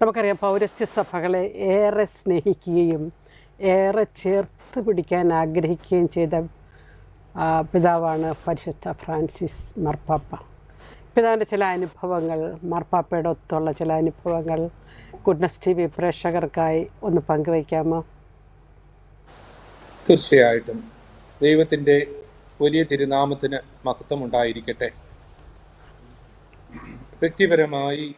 നമുക്കറിയാം പൗരസ്ത്യ സഭകളെ ഏറെ സ്നേഹിക്കുകയും ഏറെ ചേർത്ത് പിടിക്കാൻ ആഗ്രഹിക്കുകയും ചെയ്ത പിതാവാണ് പരിശുദ്ധ ഫ്രാൻസിസ് മാർപ്പാപ്പ. പിതാവിന്റെ ചില അനുഭവങ്ങൾ മാർപ്പാപ്പയുടെ ഒത്തുള്ള ചില അനുഭവങ്ങൾ ഗുഡ്നസ് ടി വി പ്രേക്ഷകർക്കായി ഒന്ന് പങ്കുവയ്ക്കാമോ? തീർച്ചയായിട്ടും. ദൈവത്തിന്റെ വലിയ തിരുനാമത്തിന് മഹത്വമുണ്ടായിരിക്കട്ടെ. വ്യക്തിപരമായി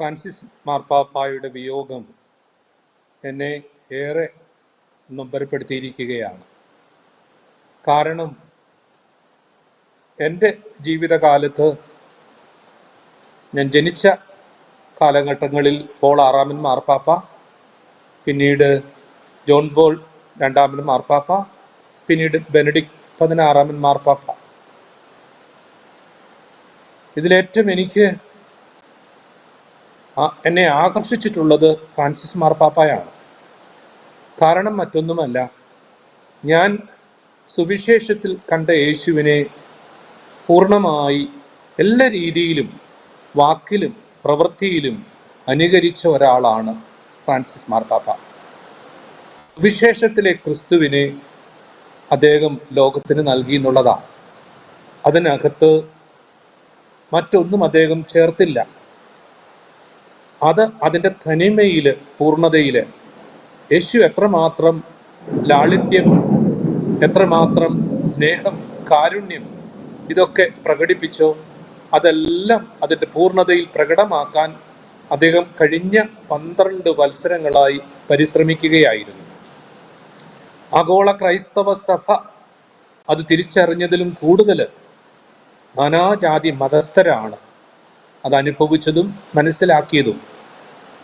ഫ്രാൻസിസ് മാർപ്പാപ്പായുടെ വിയോഗം എന്നെ ഏറെ നൊമ്പരപ്പെടുത്തിയിരിക്കുകയാണ്. കാരണം എന്റെ ജീവിതകാലത്ത് ഞാൻ ജനിച്ച കാലഘട്ടങ്ങളിൽ പോൾ ആറാമൻ മാർപ്പാപ്പ പിന്നീട് ജോൺ പോൾ രണ്ടാമൻ മാർപ്പാപ്പ പിന്നീട് ബെനഡിക് പതിനാറാമൻ മാർപ്പാപ്പ. ഇതിലേറ്റവും എനിക്ക് എന്നെ ആകർഷിച്ചിട്ടുള്ളത് ഫ്രാൻസിസ് മാർപ്പാപ്പായാണ്. കാരണം മറ്റൊന്നുമല്ല ഞാൻ സുവിശേഷത്തിൽ കണ്ട യേശുവിനെ പൂർണമായി എല്ലാ രീതിയിലും വാക്കിലും പ്രവൃത്തിയിലും അനുകരിച്ച ഒരാളാണ് ഫ്രാൻസിസ് മാർപ്പാപ്പ. സുവിശേഷത്തിലെ ക്രിസ്തുവിനെ അദ്ദേഹം ലോകത്തിന് നൽകി എന്നുള്ളതാണ്. അതിനകത്ത് മറ്റൊന്നും അദ്ദേഹം ചേർത്തില്ല. അത് അതിന്റെ തനിമയിൽ പൂർണതയിൽ യേശു എത്രമാത്രം ലാളിത്യം എത്രമാത്രം സ്നേഹം കാരുണ്യം ഇതൊക്കെ പ്രകടിപ്പിച്ചോ അതെല്ലാം അതിന്റെ പൂർണതയിൽ പ്രകടമാക്കാൻ അദ്ദേഹം കഴിഞ്ഞ പന്ത്രണ്ട് വത്സരങ്ങളായി പരിശ്രമിക്കുകയായിരുന്നു. ആഗോള ക്രൈസ്തവ സഭ അത് തിരിച്ചറിഞ്ഞതിലും കൂടുതൽ നാനാജാതി മതസ്ഥരാണ് അത് അനുഭവിച്ചതും മനസ്സിലാക്കിയതും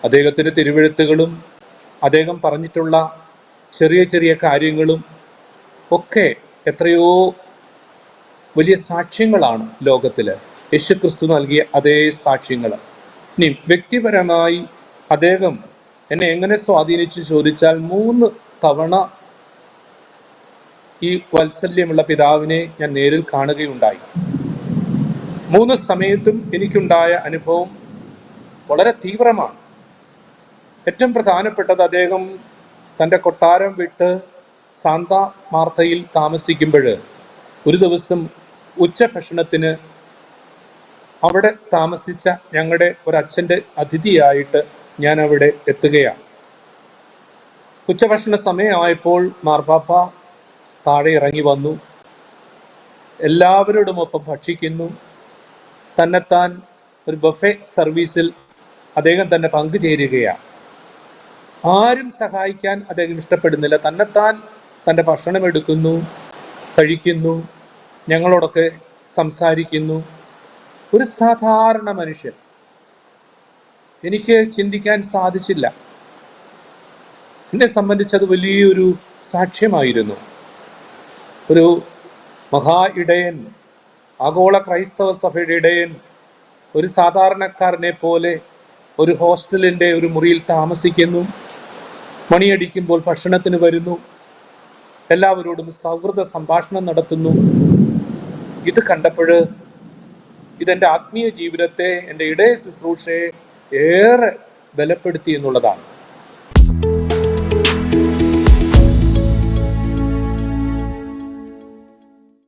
അദ്ദേഹത്തിന്റെ തിരുവെഴുത്തുകളും അദ്ദേഹം പറഞ്ഞിട്ടുള്ള ചെറിയ ചെറിയ കാര്യങ്ങളും ഒക്കെ എത്രയോ വലിയ സാക്ഷ്യങ്ങളാണ് ലോകത്തിൽ യേശുക്രിസ്തു നൽകിയ അതേ സാക്ഷ്യങ്ങൾ. ഇനി വ്യക്തിപരമായി അദ്ദേഹം എന്നെ എങ്ങനെ സ്വാധീനിച്ചു ചോദിച്ചാൽ മൂന്ന് തവണ ഈ വാത്സല്യമുള്ള പിതാവിനെ ഞാൻ നേരിൽ കാണുകയുണ്ടായി. മൂന്ന് സമയത്തും എനിക്കുണ്ടായ അനുഭവം വളരെ തീവ്രമാണ്. ഏറ്റവും പ്രധാനപ്പെട്ടത് അദ്ദേഹം തന്റെ കൊട്ടാരം വിട്ട് സാന്ത മാർത്തയിൽ താമസിക്കുമ്പോൾ ഒരു ദിവസം ഉച്ചഭക്ഷണത്തിന് അവിടെ താമസിച്ച ഞങ്ങളുടെ ഒരച്ഛന്റെ അതിഥിയായിട്ട് ഞാൻ അവിടെ എത്തുകയാണ്. ഉച്ചഭക്ഷണ സമയമായപ്പോൾ മാർപ്പാപ്പ താഴെ ഇറങ്ങി വന്നു. എല്ലാവരോടുമൊപ്പം ഭക്ഷിക്കുന്നു. തന്നെത്താൻ ഒരു ബഫെ സർവീസിൽ അദ്ദേഹം തന്നെ പങ്കുചേരുകയാണ്. ആരും സഹായിക്കാൻ അദ്ദേഹം ഇഷ്ടപ്പെടുന്നില്ല. തന്നെത്താൻ തന്റെ ഭക്ഷണം എടുക്കുന്നു കഴിക്കുന്നു ഞങ്ങളോടൊക്കെ സംസാരിക്കുന്നു. ഒരു സാധാരണ മനുഷ്യൻ. എനിക്ക് ചിന്തിക്കാൻ സാധിച്ചില്ല. എന്നെ സംബന്ധിച്ചത് വലിയൊരു സാക്ഷ്യമായിരുന്നു. ഒരു മഹാ ഇടയൻ ആഗോള ക്രൈസ്തവ സഭയുടെ ഇടയൻ ഒരു സാധാരണക്കാരനെ പോലെ ഒരു ഹോസ്റ്റലിന്റെ ഒരു മുറിയിൽ താമസിക്കുന്നു. മണിയടിക്കുമ്പോൾ ഭക്ഷണത്തിന് വരുന്നു. എല്ലാവരോടും സൗഹൃദ സംഭാഷണം നടത്തുന്നു. ഇത് കണ്ടപ്പോൾ ഇതെന്റെ ആത്മീയ ജീവിതത്തെ എന്റെ ഇടയ ശുശ്രൂഷയെ ഏറെ ബലപ്പെടുത്തി എന്നുള്ളതാണ്.